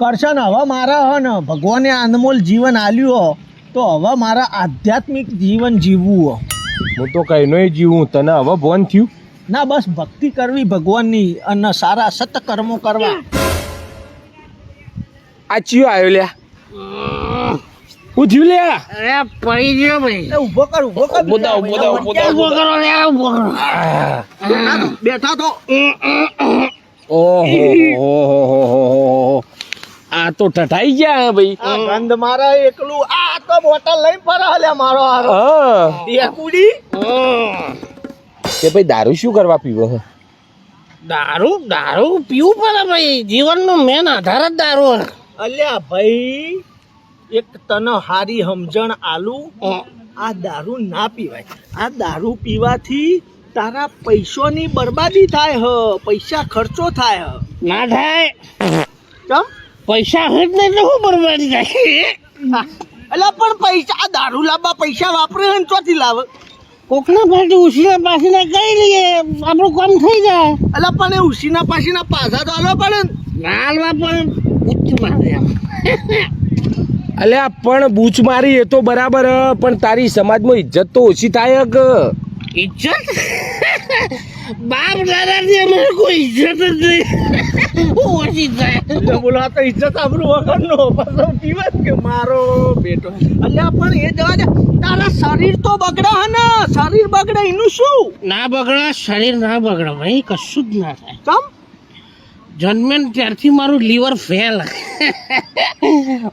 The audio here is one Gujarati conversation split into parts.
કરશે હવે મારા હ ને ભગવાને અનમોલ જીવન આલ્યું હો તો હવે મારા આધ્યાત્મિક જીવન જીવવું હો. હું તો કહીનોય જીવું તને હવે ભવન થયું? ના બસ ભક્તિ કરવી ભગવાનની અને સારા સતકર્મો કરવા. આ ચિયો આવ્યો લ્યા. હું થયું લ્યા. અરે પડી ગયો ભાઈ. એ કર ઊભો કર. ઊભો થા, ઊભો થા, ઊભો થા. ઊભો કરો લે ઊભો કરો. બેઠા તો. ઓહો આ તો ઠઠાઈ ગયા હે ભાઈ. ગંધ મારા એકલું આ તો બોટલ લઈને ફરા હલ્યા મારો હારો. હા. એ કુડી? કે ભાઈ દારૂ શું કરવા પીવો હે? દારૂ દારૂ પીવું પડે ભાઈ. જીવનનો મેન આધાર જ દારૂ હે. અલ્યા ભાઈ એક તને હારી સમજણ આલુ. આ દારૂ ના પીવાય. આ દારૂ પીવાથી તારા પૈસોની બરબાદી થાય હ પૈસા ખર્ચો થાય હ. ના થાય. ચમ? પૈસા હોય જ નહીં તો હું બરબાદી થાય એટલે પણ પૈસા દારૂ લાવવા પૈસા વાપરે ને ચોથી લાવે? કોકના પાછી ઉસીના પાસેના કઈ લઈએ? આપણું કામ થઈ જાય. એટલે પણ એ ઉસીના પાસીના પાછા તો હાલવા પડે ને. હાલવા પણ ઉચ્ચ મારે અલ્યા પણ બૂચ મારી એ તો બરાબર પણ તારી સમાજમાં ઇજ્જત તો ઓછી થાય કે ઇજ્જત? બાપ દાદાથી અમારે કોઈ ઇજ્જત જ નહીં. ઓછી થાય. બોલો આ તો ઇજ્જત આપણું વગરનો પાછો દિવસ કે મારો બેટો અલ્યા પણ એ જવા દે. તારા શરીર તો બગડે હે ને. શરીર બગડે એનું શું? ના બગડે શરીર ના બગડે ભાઈ કશું જ ના થાય. ચમ? જન્મે ને ત્યારથી મારું લીવર ફેલ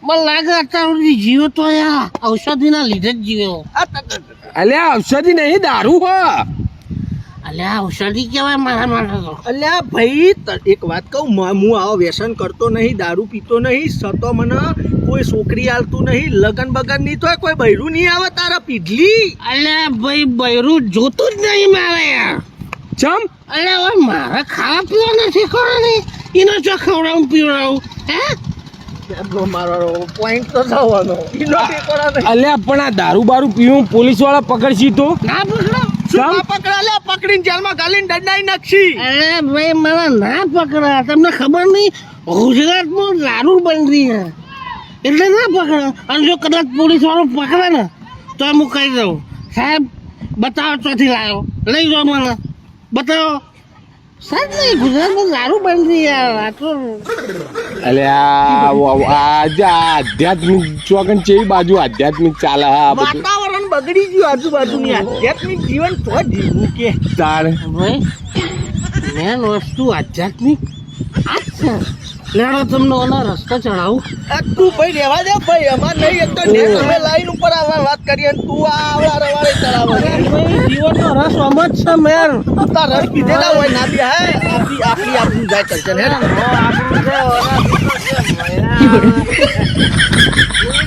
મને લાગે અત્યાર સુધી જીવો તો આ ઔષધિના લીધે જ જીવ્યો. અલ્યા ઔષધિ નહીં દારૂ હો. અલે આ ઔષધિ કહેવાય મારા માટે તો? અલ્યા ભાઈ એક વાત કહું હું આવો વ્યસન કરતો નહીં દારૂ પીતો નહીં સતો મને કોઈ છોકરી આલતું નહીં લગન બગન નહીં તો કોઈ બૈરું નહીં આવે તારા પીઢલી. અલે ભાઈ બૈરું જોતું જ નહીં મારે ચમ? અલે હવે મારે ખાવા પીવા નથી કરવાની એનો ચો ખવડાવું પીવડાવું હે? એટલો મારો પોઈન્ટ તો થવાનો. અલ્યા પણ આ દારૂ બારૂ પીવું પોલીસવાળા પકડશી તો? ના પકડો શું પકડા? લે પકડીને જેલમાં ગાલીને દંડાઈ નાખશી. અરે ભાઈ મારા ના પકડા. તમને ખબર નહીં ગુજરાતમાં દારૂ બંધી છે. એટલે ના પકડે. અને જો કદાચ પોલીસ વાળો પકડે ને તો હું કહી દઉં. સાહેબ બતાવો ચોથી લાવ્યો લઈ જાઓ મને. બતાવો. સાહેબ નહીં ગુજરાતમાં દારૂ બંધી યાર આ તો આ આધ્યાત્મિક ચોકન ચેવી બાજુ? આધ્યાત્મિક ચાલે હા બધું. વાતાવરણ બગડી ગયું આજુબાજુની. આધ્યાત્મિક જીવન તો જીવવું કે. તાણ. ભાઈ મેન વસ્તુ આધ્યાત્મિક આ લેડો તમને ઓલા રસ્તો ચડાવું. તું ભાઈ રહેવા દે ભાઈ અમાર નહીં એક તો નેટ અમે લાઈન ઉપર આવવા વાત કરીએ તું આ આવડા રવાડે ચડાવો ભાઈ જીવનનો રસ આમ જ છે મેર. તા રસ પીધેલા હોય ના બી હે? આપી આપી આપણું જાય કરશે ને આપણું છે ઓલા